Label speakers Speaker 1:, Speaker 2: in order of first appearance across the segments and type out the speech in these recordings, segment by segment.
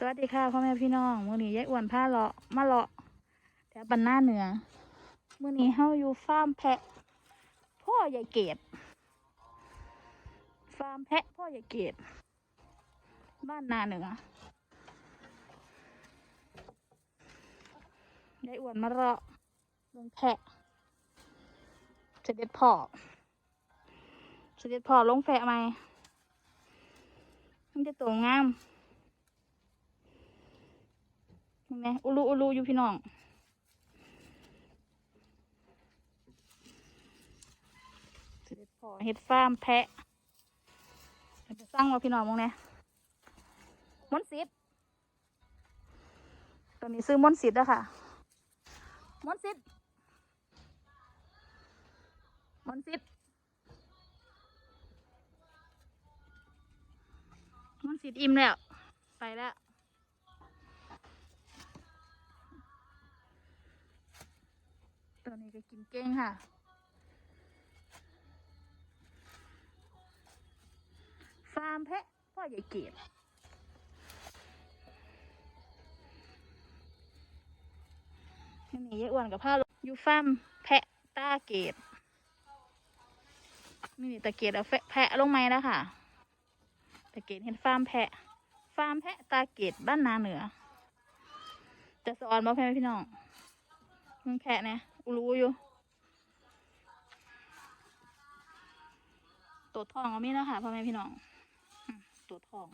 Speaker 1: สวัสดีค่ะพ่อแม่พี่น้องมื้อนี้ยายอ้วนพาเลาะมาเลาะแถวบันหน้าเหนือมื้อนี้เฮาอยู่ฟาร์มแพะ พ่อใหญ่เกดฟาร์มแพะพ่อใหญ่เกดบ้านนาเหนือยายอ้วนมาเลาะเบิ่งแพะเสด็จพ่อเสด็จพ่อลงแพะไหมมันจะตัวงาม เห็นไหมอุลูอุลูอยู่พี่น้องเสด็จพ่อเฮ็ดฟาร์มแพะจะสร้างว่าพี่น้องมองเนี่ยมนสิทธิ์ตอนนี้ซื้อมนสิทธ์แล้วค่ะมนสิทธิ์มนสิทธ์มนสิทธ์อิ่มแล้ว ไปแล้ว นี้ก็กินเก่งค่ะ ฟาร์มแพะพ่อใหญ่เกียรตินี่ยายอ้วนกับผ้าอยู่ฟาร์มแพะตาเกตนี่ตะเกียรเอาแพะลงไหมแล้วค่ะตะเกียรเห็นฟาร์มแพะ ฟาร์มแพะตาเกตบ้านนาเหนือ จะสอนมาพ่อแม่พี่น้องมึงแพะเนี่ย รู้อยู่ ตัวทองก็มีแล้วค่ะพ่อแม่พี่น้องตัวทอง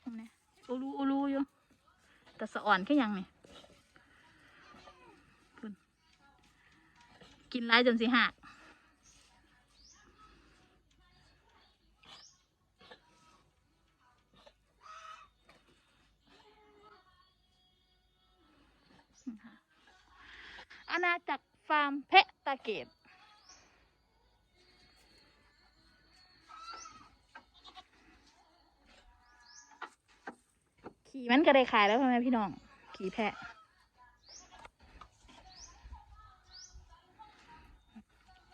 Speaker 1: เอาเนี่อูรู้อูรู้อยู่ แต่สะอ่อนแค่ยังนี่กินไรจนสิหัก อาณาจักรฟาร์มแพะตาเกตขี่มันก็ได้ขายแล้วพ่อแม่พี่น้อง ขี่แพะ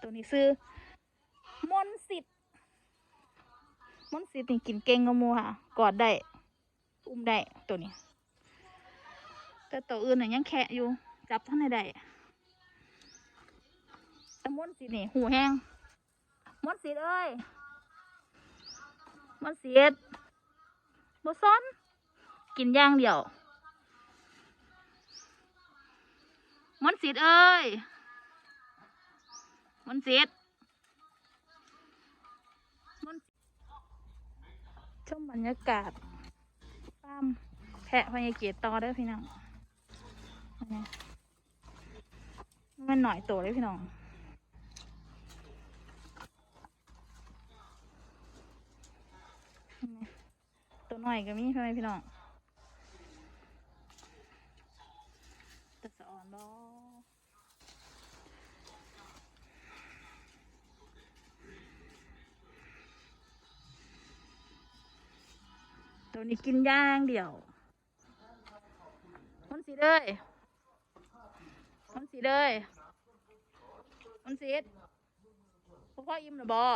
Speaker 1: ตัวนี้ซื้อ มนต์สิทธิ์มนต์สิทธิ์นี่กินเก่งกว่าหมูค่ะ กอดได้ อุ้มได้ตัวนี้ แต่ตัวอื่นน่ะยังแคะอยู่ จับท่านใดได้แต่มนต์สิทธิ์นี่ หูแห้งมนต์สิทธิ์เอ้ยมนต์สิทธิ์บ่ซ้อน กินย่างเดียวมนต์สิทธิ์เอ้ยมนต์สิทธิ์มนชมบรรยากาศฟามแพะพญาเกียรติต่อเด้พี่น้อง มันหน่อยโตเลยพี่น้องตัวหน่อยก็มีใช่ไหมพี่น้องแต่สะอ่อนบ่ตัวนี้กินย่างเดียวมันสีเลย มันสีเลยมันสีพ่อพ่ออิ่มหรือบอ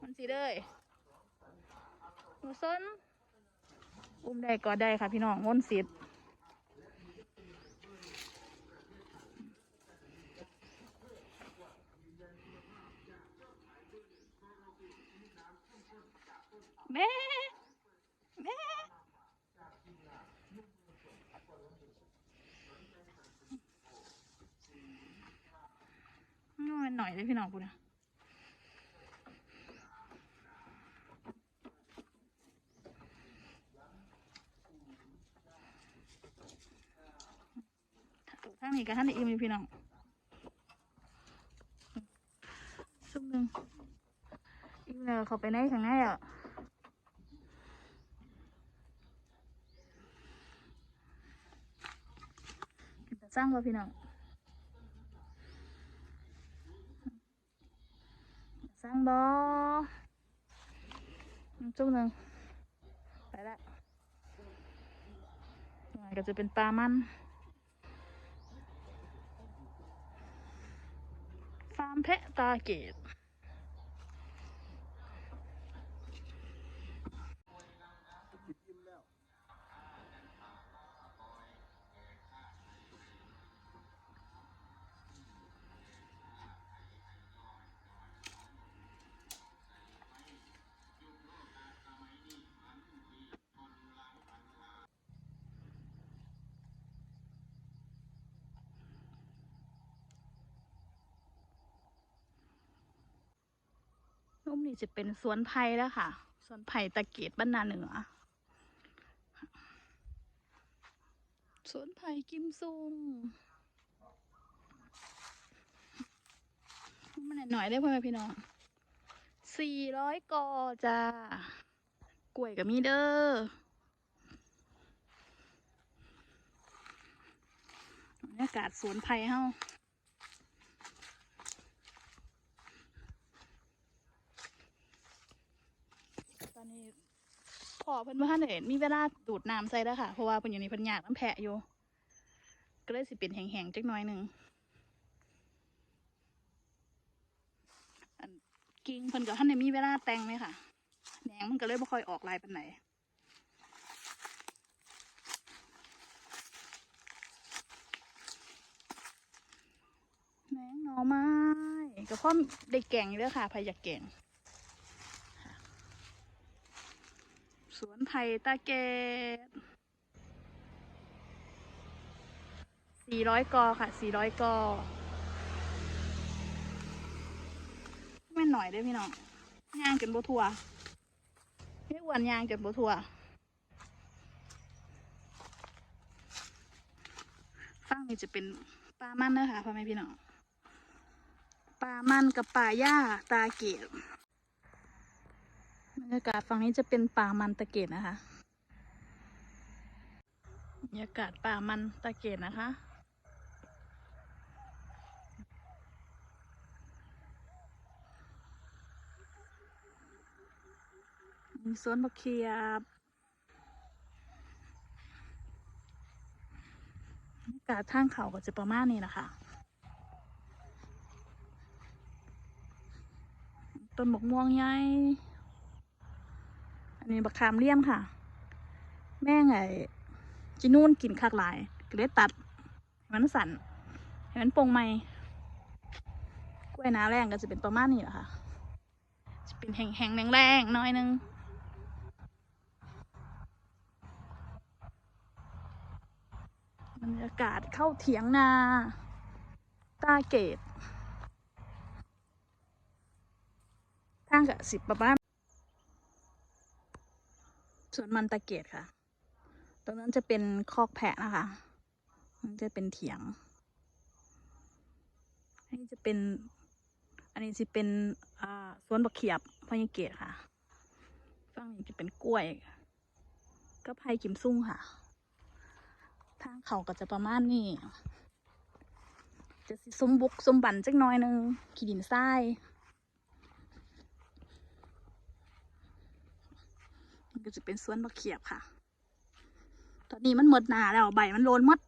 Speaker 1: มันสีเลยหนูส้นอุ้มได้ก็ได้ค่ะพี่น้องมนสิทธิ์แม่ แม่ น้อยหน่อยเลยพี่น้องกูนะข้างนี้กับท่านอีมีพี่น้องซุ่มหนึ่งอีกแล้วเขาไปไหนทางไหนอะจะสร้างว่าพี่น้องสร้าง บอจุกหนึ่งไปละหน่อยก็จะเป็นปลามันฟาร์มแพะตาเกต นี่จะเป็นสวนไผ่แล้วค่ะ สวนไผ่ตะเกียบบ้านนาเหนือ สวนไผ่กิมซุงมันหน่อยได้พ่อแม่พี่น้องสี่ร้อยกอจ้ากล้วยกับมีเด้อบรรยากาศสวนไผ่เฮาตอนนี้ พอเพิ่นว่าท่านเห็นมีเวลาดูดน้ำใส่แล้วค่ะ เพราะว่าเพิ่นอยู่ในเพิ่นอยากน้ำแพะอยู่ ก็เลยสิเป็นแห้งๆจักหน่อยหนึ่งกิ่งเพิ่นกับท่านในมีเวลาแต่งไหมค่ะแหนงมันก็เลยบ่ค่อยออกลายปานไหนแหนงหน่อไม้ก็พ่อได้แกงอยู่แล้วค่ะพายอยากแกงค่ะ สวนไผ่ตาเกตสี่ร้อยกอค่ะสี่ร้อยกอ ไม่หน่อยได้พี่น้องย่างจนบัทัวไม่อ้วนย่างจนบัทัวฟังนี่จะเป็นปลามันนะคะพ่อแม่พี่น้องปลามันกับปลาย่าตาเกต บรรยากาศฝั่งนี้จะเป็นป่ามันตะเกตนะคะบรรยากาศป่ามันตะเกตนะคะมีสวนบักเขียบรรยากาศทางเขาก็จะประมาณนี้นะคะ ต้นบกม่วงใหญ่ อันนี้บักขามเลี่ยมค่ะ แม่งไอ้จินู่นกินคักหลายก็เลยตัดให้มันสั่นให้มันปงไหมกล้วยน้าแรงก็จะเป็นประมาณนี้แหละค่ะ จะเป็นแห้งๆแรงๆน้อยนึงบรรยากาศเข้าเถียงนา ตาเกตทางกับสิบประมาณ สวนมันตาเกตค่ะ ตรงนั้นจะเป็นคอกแพะนะคะ มันจะเป็นเถียง อันนี้จะเป็น อันนี้จะเป็นอ่าสวนบักเขียบพญเกตค่ะ ฝั่งนี้จะเป็นกล้วย ก็ไผ่กิมซุ่งค่ะ ทางเขาก็จะประมาณนี้ จะสมบุกสมบันจักน้อยหนึง ขี้ดินทรายมัน ก็จะเป็นสวนบักเขียบค่ะ ตอนนี้มันหมดหนาแล้วใบมันโลนมด